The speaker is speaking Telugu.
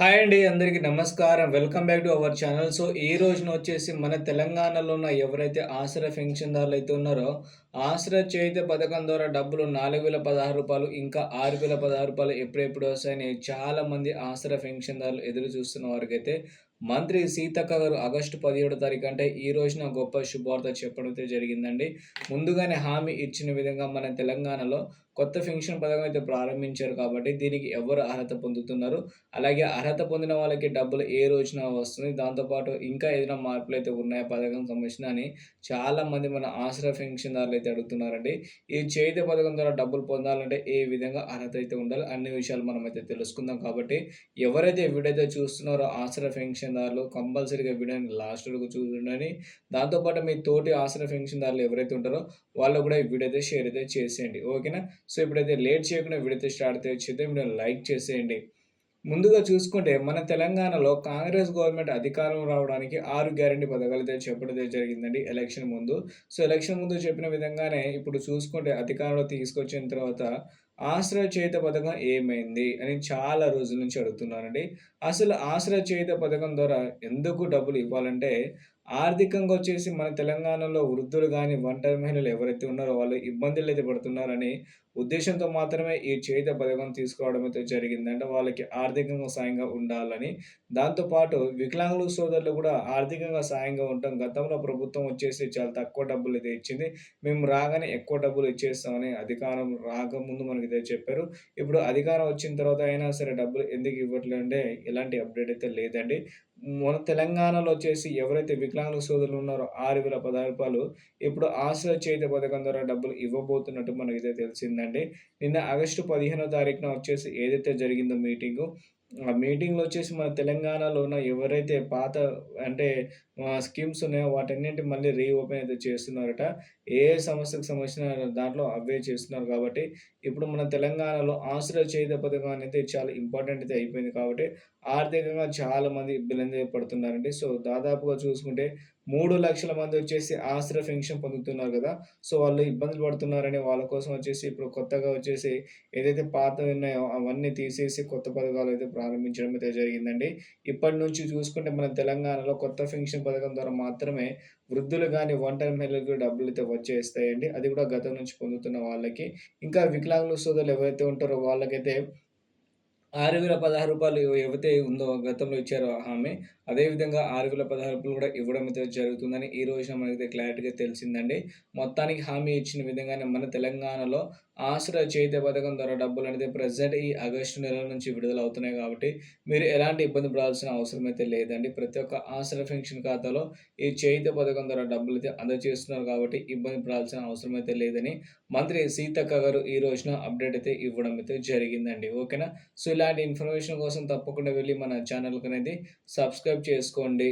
హాయ్ అండి అందరికీ నమస్కారం. Welcome back to our channel. So ఈ రోజున వచ్చేసి మన తెలంగాణలో ఉన్న ఎవరైతే ఆసరా పెన్షన్దారులు అయితే ఉన్నారో ఆసరా చేతి పథకం ద్వారా డబ్బులు నాలుగు వేల పదహారు రూపాయలు ఇంకా ఆరు వేల పదహారు రూపాయలు ఎప్పుడెప్పుడు వస్తాయని చాలా మంది ఆసరా పెన్షన్దారులు ఎదురు చూస్తున్న వారికైతే మంత్రి సీతక్క గారు ఆగస్టు పదిహేడో తారీఖు అంటే ఈ రోజున గొప్ప శుభవార్త చెప్పడం జరిగిందండి. ముందుగానే హామీ ఇచ్చిన విధంగా మన తెలంగాణలో కొత్త పెన్షన్ పథకం అయితే ప్రారంభించారు కాబట్టి దీనికి ఎవరు అర్హత పొందుతున్నారు? అలాగే అర్హత పొందిన వాళ్ళకి డబ్బులు ఏ రోజున వస్తుంది? దాంతోపాటు ఇంకా ఏదైనా మార్పులు అయితే ఉన్నాయా పథకం సంబంధించిన అని చాలామంది మన ఆసరా పెన్షన్దారులు అయితే అడుగుతున్నారండి. ఈ చేతి పథకం ద్వారా డబ్బులు పొందాలంటే ఏ విధంగా అర్హత అయితే ఉండాలి? అన్ని విషయాలు మనం అయితే తెలుసుకుందాం కాబట్టి ఎవరైతే వీడియో చూస్తున్నారో ఆసరా పెన్షన్దారులు కంపల్సరీగా వీడియోని లాస్ట్ వరకు చూడండి. దాంతోపాటు మీ తోటి ఆసన పెన్షన్దారులు ఎవరైతే ఉంటారో వాళ్ళు కూడా ఈ వీడియో అయితే షేర్ అయితే చేసేయండి. ఓకేనా సో ఇప్పుడైతే లేట్ చేయకుండా వీడియో అయితే స్టార్ట్ అయితే వచ్చేది వీడియో లైక్ చేసేయండి. ముందుగా చూసుకుంటే మన తెలంగాణలో కాంగ్రెస్ గవర్నమెంట్ అధికారం రావడానికి ఆరు గ్యారంటీ పథకాలు అయితే చెప్పడం జరిగిందండి ఎలక్షన్ ముందు. సో ఎలక్షన్ ముందు చెప్పిన విధంగానే ఇప్పుడు చూసుకుంటే అధికారంలో తీసుకొచ్చిన తర్వాత ఆశ్రయ చేత పథకం ఏమైంది అని చాలా రోజుల నుంచి అడుగుతున్నానండి. అసలు ఆశ్రయ చేత పథకం ద్వారా ఎందుకు డబ్బులు ఇవ్వాలంటే ఆర్థికంగా వచ్చేసి మన తెలంగాణలో వృద్ధులు కానీ ఒంటరి మహిళలు ఎవరైతే ఉన్నారో వాళ్ళు ఇబ్బందులు అయితే పడుతున్నారని ఉద్దేశంతో మాత్రమే ఈ చేత పథకం తీసుకోవడం అయితే జరిగిందంటే. వాళ్ళకి ఆర్థికంగా సాయంగా ఉండాలని. దాంతోపాటు వికలాంగుల సోదరులు కూడా ఆర్థికంగా సాయంగా ఉంటాం గతంలో ప్రభుత్వం వచ్చేసి చాలా తక్కువ డబ్బులు అయితే ఇచ్చింది. మేము రాగానే ఎక్కువ డబ్బులు ఇచ్చేస్తామని అధికారం రాకముందు మనకి అయితే చెప్పారు. ఇప్పుడు అధికారం వచ్చిన తర్వాత అయినా సరే డబ్బులు ఎందుకు ఇవ్వట్లేదు అంటే ఎలాంటి అప్డేట్ అయితే లేదండి. మన తెలంగాణలో వచ్చేసి ఎవరైతే వికలాంగుల సోదరులు ఉన్నారో ఆరు వేల పదహారు రూపాయలు ఇప్పుడు ఆశ్రయ చేతి పథకం ద్వారా డబ్బులు ఇవ్వబోతున్నట్టు మనకైతే తెలిసిందండి నిన్న ఆగస్టు పదిహేనో తారీఖున వచ్చేసి ఏదైతే జరిగిందో మీటింగు ఆ మీటింగ్‌లో వచ్చేసి మన తెలంగాణలో ఉన్న ఎవరైతే పాత అంటే స్కీమ్స్ ఉన్నాయో వాటన్నింటి మళ్ళీ రీఓపెన్ అయితే చేస్తున్నారట. ఏ సమస్యకు సంబంధించిన దాంట్లో అవే చేస్తున్నారు కాబట్టి, ఇప్పుడు మన తెలంగాణలో ఆశ్రయ చేత పథకం అనేది చాలా ఇంపార్టెంట్ అయితే అయిపోయింది కాబట్టి, ఆర్థికంగా చాలామంది ఇబ్బంది పడుతున్నారండి. సో, దాదాపుగా చూసుకుంటే మూడు లక్షల మంది వచ్చేసి ఆశ్రయ పెన్షన్ పొందుతున్నారు కదా సో, వాళ్ళు ఇబ్బందులు పడుతున్నారని వాళ్ళ కోసం వచ్చేసి ఇప్పుడు కొత్తగా వచ్చేసి ఏదైతే పాత ఉన్నాయో అవన్నీ తీసేసి కొత్త పథకాలు అయితే ప్రారంభించడం అయితే జరిగిందండి. ఇప్పటి నుంచి చూసుకుంటే మన తెలంగాణలో కొత్త పెన్షన్ పథకం ద్వారా మాత్రమే వృద్ధులు గానీ, ఒంటరి డబ్బులు డబ్బులైతే వచ్చేస్తాయండి. అది కూడా గతం నుంచి పొందుతున్న వాళ్ళకి. ఇంకా వికలాంగుల సోదరులు ఎవరైతే ఉంటారో వాళ్ళకైతే ఆరు వేల పదహారు రూపాయలు ఏవైతే ఉందో గతంలో ఇచ్చారో హామీ, అదే విధంగా ఆరు వేల పదహారు రూపాయలు కూడా ఇవ్వడం అయితే జరుగుతుందని ఈ రోజున మనకైతే క్లారిటీగా తెలిసిందండి. మొత్తానికి హామీ ఇచ్చిన విధంగానే మన తెలంగాణలో ఆసరా చేత పథకం ద్వారా డబ్బులనేది ప్రజెంట్ ఈ ఆగస్టు నెల నుంచి విడుదల అవుతున్నాయి కాబట్టి, మీరు ఎలాంటి ఇబ్బంది పడాల్సిన అవసరం అయితే లేదండి. ప్రతి ఒక్క ఆసరా పెన్షన్ ఖాతాలో ఈ చేత పథకం ద్వారా డబ్బులైతే అందజేస్తున్నారు కాబట్టి, ఇబ్బంది పడాల్సిన అవసరం అయితే లేదని మంత్రి సీతక్క గారు ఈ రోజున అప్డేట్ అయితే ఇవ్వడం అయితే జరిగిందండి. ఓకేనా? సో, ఇలాంటి ఇన్ఫర్మేషన్ కోసం తప్పకుండా వెళ్ళి మన ఛానల్కి అనేది సబ్స్క్రైబ్ చేసుకోండి.